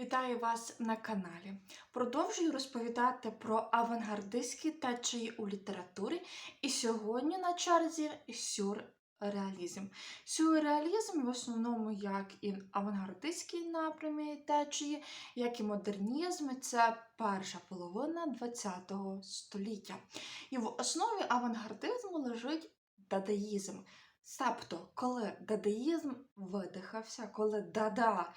Вітаю вас на каналі. Продовжую розповідати про авангардистські течії у літературі, і сьогодні на черзі сюрреалізм. Сюрреалізм в основному як і авангардистські напрямі течії, як і модернізм це перша половина ХХ століття. І в основі авангардизму лежить дадаїзм. Себто, коли дадаїзм видихався, коли дада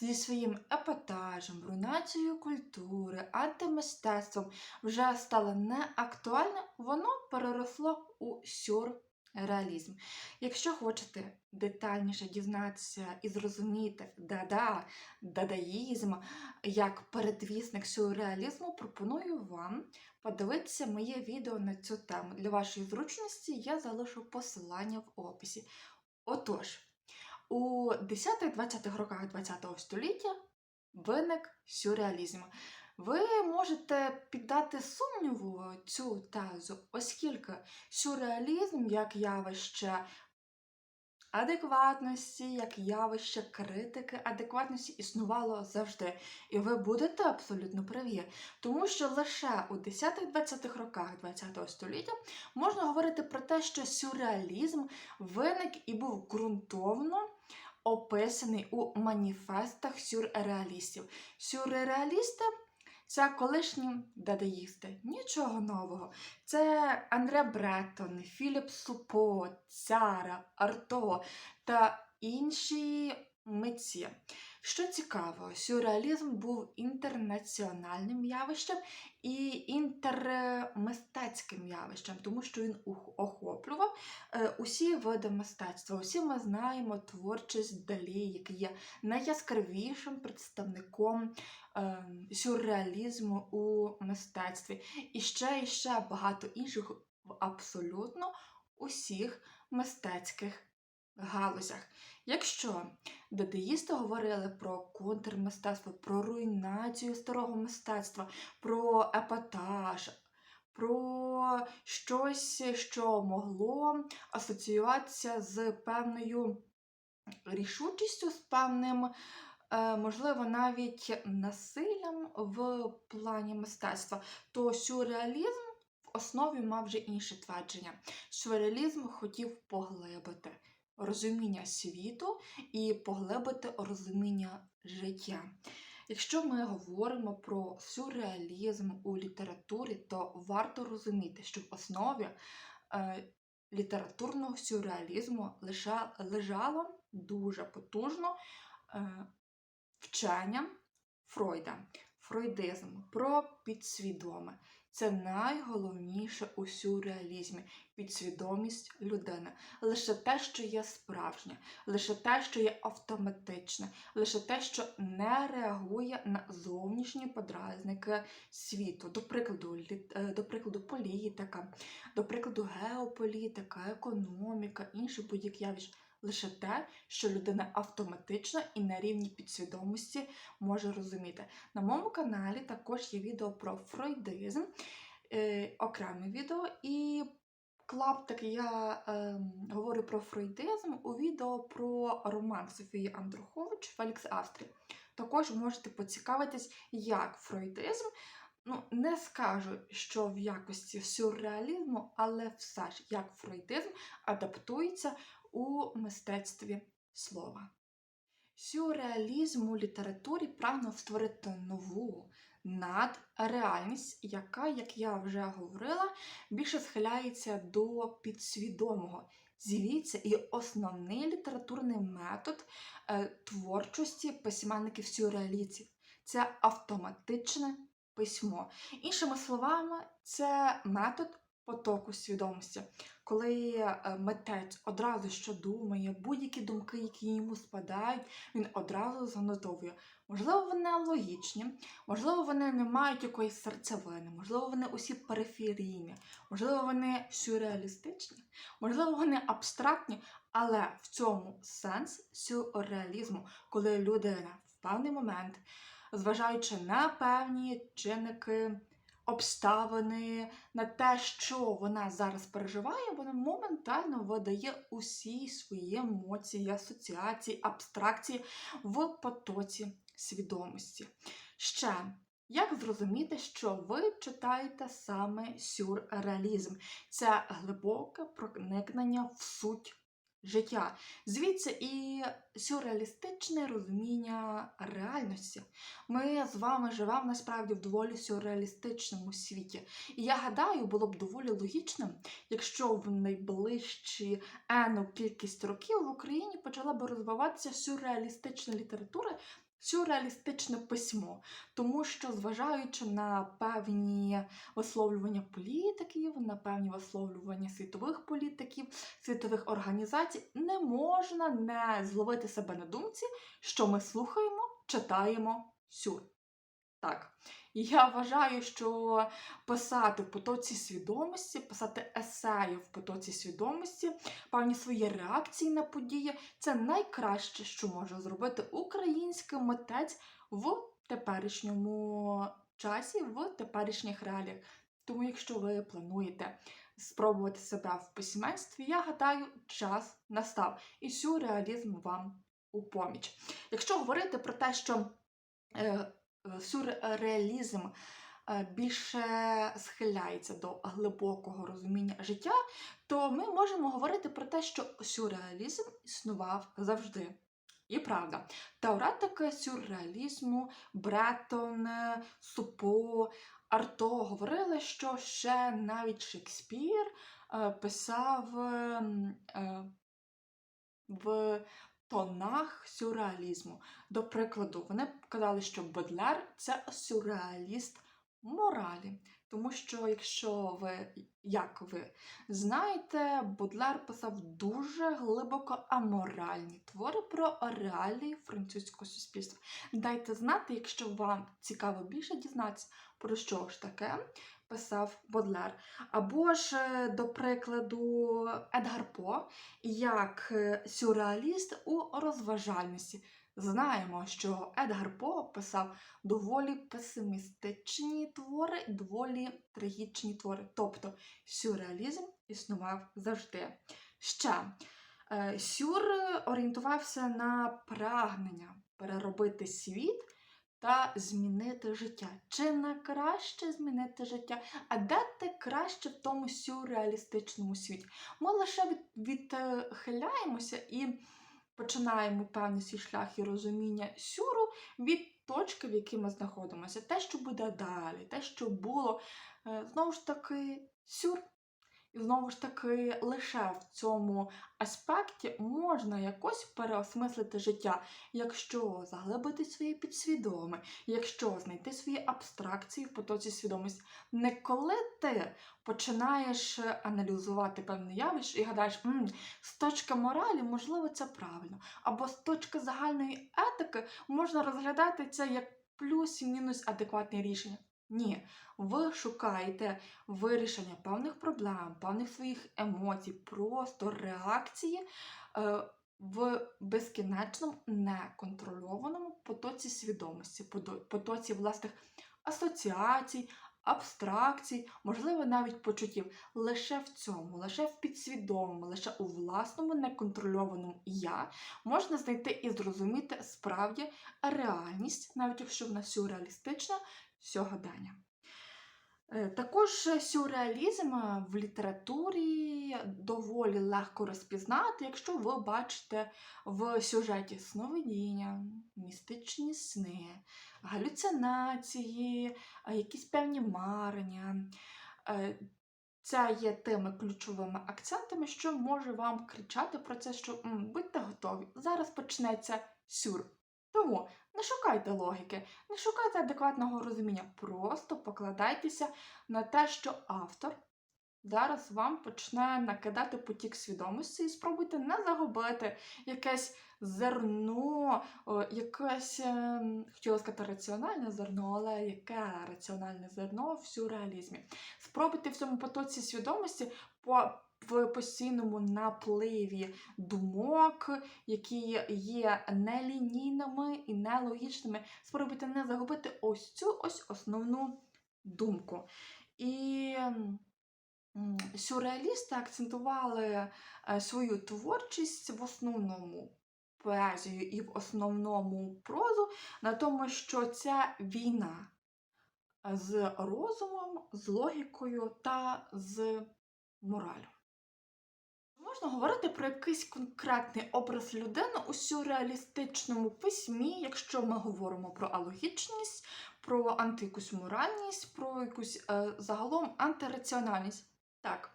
зі своїм епатажем, руйнацією культури, антимистецтвом вже стало неактуальним, воно переросло у сюрреалізм. Якщо хочете детальніше дізнатися і зрозуміти дада, дадаїзм як передвісник сюрреалізму, пропоную вам подивитися моє відео на цю тему. Для вашої зручності я залишу посилання в описі. Отож, у 10-20-х роках ХХ століття виник сюрреалізм. Ви можете піддати сумніву цю тезу, оскільки сюрреалізм як явище адекватності, як явище критики адекватності існувало завжди. І ви будете абсолютно праві. Тому що лише у 10-20-х роках ХХ століття можна говорити про те, що сюрреалізм виник і був ґрунтовно описаний у маніфестах сюрреалістів. Сюрреалісти це колишні дадаїсти. Нічого нового. Це Андре Бреттон, Філіп Супо, Цяра, Арто та інші митці. Що цікаво, сюрреалізм був інтернаціональним явищем і інтермистецьким явищем, тому що він охоплював е, усі види мистецтва. Усі ми знаємо творчість Далі, який є найяскравішим представником е, сюрреалізму у мистецтві. І ще і ще багато інших абсолютно усіх мистецьких галузях. Якщо дадаїсти говорили про контрмистецтво, про руйнацію старого мистецтва, про епатаж, про щось, що могло асоціюватися з певною рішучістю, з певним, е, можливо, навіть насиллям в плані мистецтва, то сюрреалізм в основі мав вже інше твердження. Сюрреалізм хотів поглибити розуміння світу і поглибити розуміння життя. Якщо ми говоримо про сюрреалізм у літературі, то варто розуміти, що в основі е, літературного сюрреалізму лише лежало дуже потужно е, вчення Фройда, фройдизм про підсвідоме. Це найголовніше у сюрреалізмі підсвідомість людини. Лише те, що є справжнє, лише те, що є автоматичне, лише те, що не реагує на зовнішні подразники світу. До прикладу, е, до прикладу, політика, до прикладу, геополітика, економіка, інші будь-які явища. Лише те, що людина автоматично і на рівні підсвідомості може розуміти. На моєму каналі також є відео про фройдизм, е, окреме відео, і клаптик я е, говорю про фройдизм у відео про роман Софії Андрухович Фелікс Австрій. Також можете поцікавитись, як фройдизм. Ну, не скажу, що в якості сюрреалізму, але все ж як фройдизм адаптується у мистецтві слова. Сюрреалізм у літературі прагнув створити нову надреальність, яка, як я вже говорила, більше схиляється до підсвідомого. Звідси і основний літературний метод е, творчості письменників сюрреалістів це автоматичне письмо. Іншими словами, це метод потоку свідомості, коли е, митець одразу що думає, будь-які думки, які йому спадають, він одразу занотовує. Можливо, вони логічні, можливо, вони не мають якоїсь серцевини, можливо, вони усі периферійні, можливо, вони сюрреалістичні, можливо, вони абстрактні, але в цьому сенс сюрреалізму, коли людина в певний момент, зважаючи на певні чинники, обставини, на те, що вона зараз переживає, вона моментально видає усі свої емоції, асоціації, абстракції в потоці свідомості. Ще як зрозуміти, що ви читаєте саме сюрреалізм? Це глибоке проникнення в суть життя. Звідси і сюрреалістичне розуміння реальності. Ми з вами живемо насправді в доволі сюрреалістичному світі. І я гадаю, було б доволі логічним, якщо в найближчі ену кількість років в Україні почала б розвиватися сюрреалістична література, сюрреалістичне письмо. Тому що, зважаючи на певні висловлювання політиків, на певні висловлювання світових політиків, світових організацій, не можна не зловити себе на думці, що ми слухаємо, читаємо сюр. Так. І я вважаю, що писати в потоці свідомості, писати есеї в потоці свідомості, певні свої реакції на події це найкраще, що може зробити український митець в теперішньому часі, в теперішніх реаліях. Тому, якщо ви плануєте спробувати себе в письменстві, я гадаю, час настав. І сюрреалізм вам у поміч. Якщо говорити про те, що е, сюрреалізм е, більше схиляється до глибокого розуміння життя, то ми можемо говорити про те, що сюрреалізм існував завжди. І правда, теоретики сюрреалізму, Бретон, Супо, Арто говорили, що ще навіть Шекспір е, писав ем, е, в тонах сюрреалізму. До прикладу, вони казали, що Бодлер це сюрреаліст моралі. Тому що, якщо ви, як ви знаєте, Бодлер писав дуже глибоко аморальні твори про реалії французького суспільства. Дайте знати, якщо вам цікаво більше дізнатися, про що ж таке писав Бодлер. Або ж, е, до прикладу, Едгар По як е, сюрреаліст у розважальності. Знаємо, що Едгар По писав доволі песимістичні твори, доволі трагічні твори. Тобто сюрреалізм існував завжди. Ще е, Сюр орієнтувався на прагнення переробити світ та змінити життя. Чи на краще змінити життя? А де ти краще в тому сюрреалістичному світі? Ми лише відхиляємося і починаємо певний свій шлях і розуміння сюру від точки, в якій ми знаходимося. Те, що буде далі, те, що було, е, знову ж таки, сюр. Знову ж таки, лише в цьому аспекті можна якось переосмислити життя, якщо заглибити своє підсвідоме, якщо знайти свої абстракції в потоці свідомості. Не коли ти починаєш аналізувати певне явище і гадаєш, М, з точки моралі, можливо, це правильно, або з точки загальної етики можна розглядати це як плюс і мінус адекватне рішення. Ні, ви шукаєте вирішення певних проблем, певних своїх емоцій, просто реакції е, в безкінечному неконтрольованому потоці свідомості, потоці власних асоціацій, абстракцій, можливо, навіть почуттів. Лише в цьому, лише в підсвідомому, лише у власному неконтрольованому я можна знайти і зрозуміти справді реальність, навіть якщо вона сюрреалістична, сьогодення. Е, Також сюрреалізм е, в літературі доволі легко розпізнати, якщо ви бачите в сюжеті сновидіння, містичні сни, галюцинації, е, якісь певні марення. Е, Це є тими ключовими акцентами, що може вам кричати про це, що будьте готові, зараз почнеться сюр. Тому не шукайте логіки, не шукайте адекватного розуміння, просто покладайтеся на те, що автор зараз вам почне накидати потік свідомості і спробуйте не загубити якесь зерно, якесь, ем, хотіла сказати раціональне зерно, але яке раціональне зерно в сюрреалізмі. Спробуйте в цьому потоці свідомості по в постійному напливі думок, які є нелінійними і нелогічними. Спробуйте не загубити ось цю ось основну думку. І сюрреалісти акцентували е, свою творчість в основному поезію і в основному прозу на тому, що це війна з розумом, з логікою та з моралю. Можна говорити про якийсь конкретний образ людини у сюрреалістичному письмі, якщо ми говоримо про алогічність, про антиякусь моральність, про якусь е, загалом антираціональність. Так.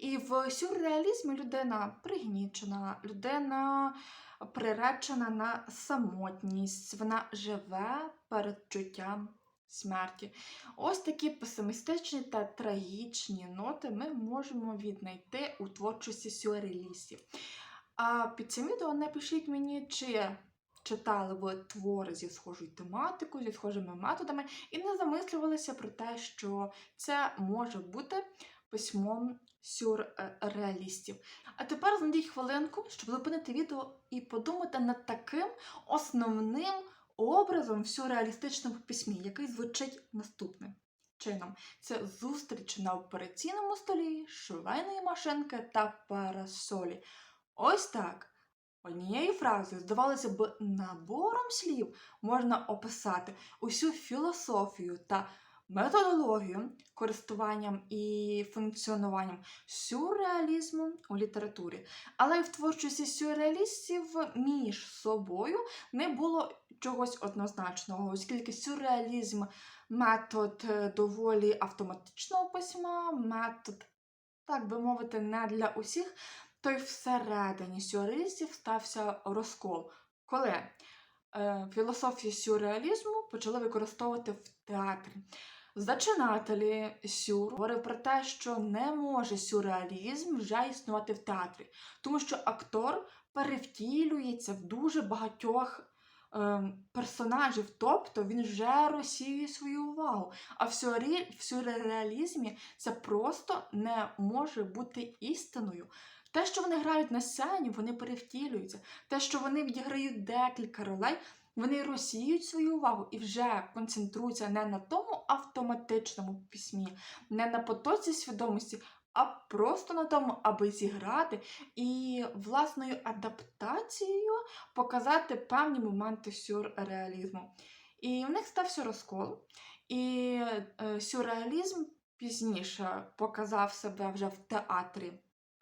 І в сюрреалізмі людина пригнічена, людина приречена на самотність, вона живе передчуттям смерті. Ось такі песимістичні та трагічні ноти ми можемо віднайти у творчості сюрреалістів. А під цим відео напишіть мені, чи читали ви твори зі схожою тематикою, зі схожими методами, і не замислювалися про те, що це може бути письмом сюрреалістів. А тепер знайдіть хвилинку, щоб зупинити відео і подумати над таким основним образом в сюрреалістичному письмі, який звучить наступним чином: це зустріч на операційному столі, швейної машинки та парасолі. Ось так. Однією фразою, здавалося б, набором слів можна описати усю філософію та методологію користуванням і функціонуванням сюрреалізму у літературі. Але й в творчості сюрреалістів між собою не було чогось однозначного, оскільки сюрреалізм метод е, доволі автоматичного письма, метод, так би мовити, не для усіх, то й всередині сюрреалістів стався розкол. Коли е, філософію сюрреалізму почали використовувати в театрі. Зачинателі сюр говорив про те, що не може сюрреалізм вже існувати в театрі, тому що актор перевтілюється в дуже багатьох е, персонажів, тобто він вже розсіює свою увагу. А в, сюрреалізмі це просто не може бути істиною. Те, що вони грають на сцені, вони перевтілюються. Те, що вони відіграють декілька ролей, вони розсіють свою увагу і вже концентруються не на тому автоматичному письмі, не на потоці свідомості, а просто на тому, аби зіграти і власною адаптацією показати певні моменти сюрреалізму. І в них стався розкол. І е, сюрреалізм пізніше показав себе вже в театрі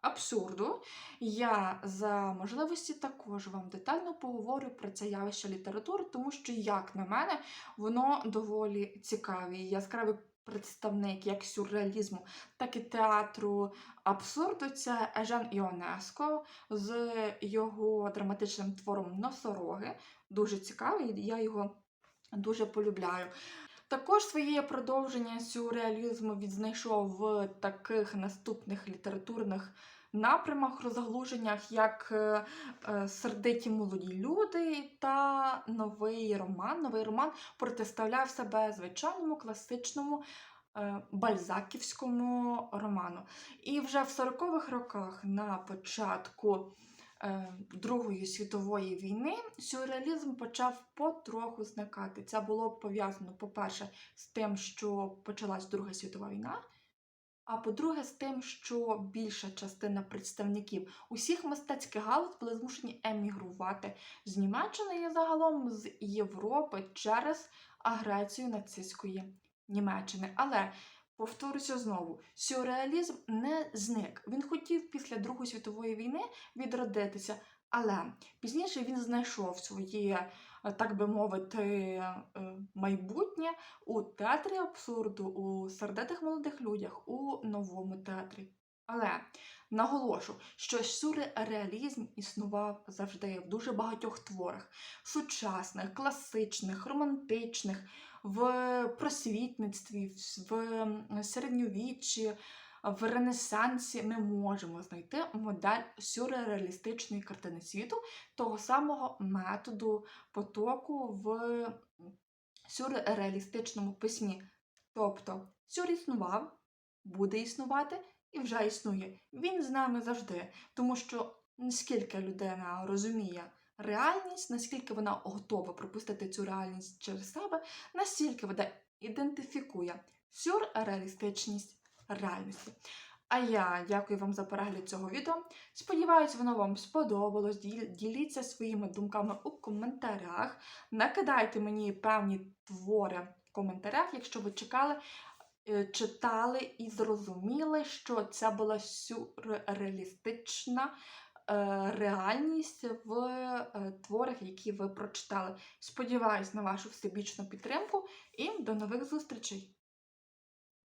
абсурду. Я за можливості також вам детально поговорю про це явище літератури, тому що, як на мене, воно доволі цікаве. Яскравий представник як сюрреалізму, так і театру абсурду. Це Ежен Іонеско з його драматичним твором Носороги. Дуже цікавий, я його дуже полюбляю. Також своє продовження сюрреалізму відзнайшов в таких наступних літературних напрямах, розгалуженнях, як е, е, сердиті молоді люди та новий роман. Новий роман протиставляв себе звичайному класичному. е, Бальзаківському роману. І вже в 40-х роках на початку Другої світової війни сюрреалізм почав потроху зникати. Це було пов'язано, по-перше, з тим, що почалась Друга світова війна. А по-друге, з тим, що більша частина представників усіх мистецьких галузь були змушені емігрувати з Німеччини і загалом з Європи через агресію нацистської Німеччини. Але повторюся знову: сюрреалізм не зник. Він хотів після Другої світової війни відродитися, але пізніше він знайшов своє, е, так би мовити, е, майбутнє у театрі абсурду, у сердитих молодих людях, у новому театрі. Але наголошу, що сюрреалізм існував завжди в дуже багатьох творах: сучасних, класичних, романтичних, в просвітництві, в середньовіччі, в Ренесансі ми можемо знайти модель сюрреалістичної картини світу, того самого методу потоку в сюрреалістичному письмі. Тобто сюр існував, буде існувати і вже існує. Він з нами завжди, тому що наскільки людина розуміє реальність, наскільки вона готова пропустити цю реальність через себе, настільки вона ідентифікує сюрреалістичність реальності. А я дякую вам за перегляд цього відео. Сподіваюсь, воно вам сподобалось. Діліться своїми думками у коментарях. Накидайте мені певні твори в коментарях, якщо ви чекали, е, читали і зрозуміли, що це була сюрреалістична реальність в е, творах, які ви прочитали. Сподіваюсь на вашу всебічну підтримку і до нових зустрічей!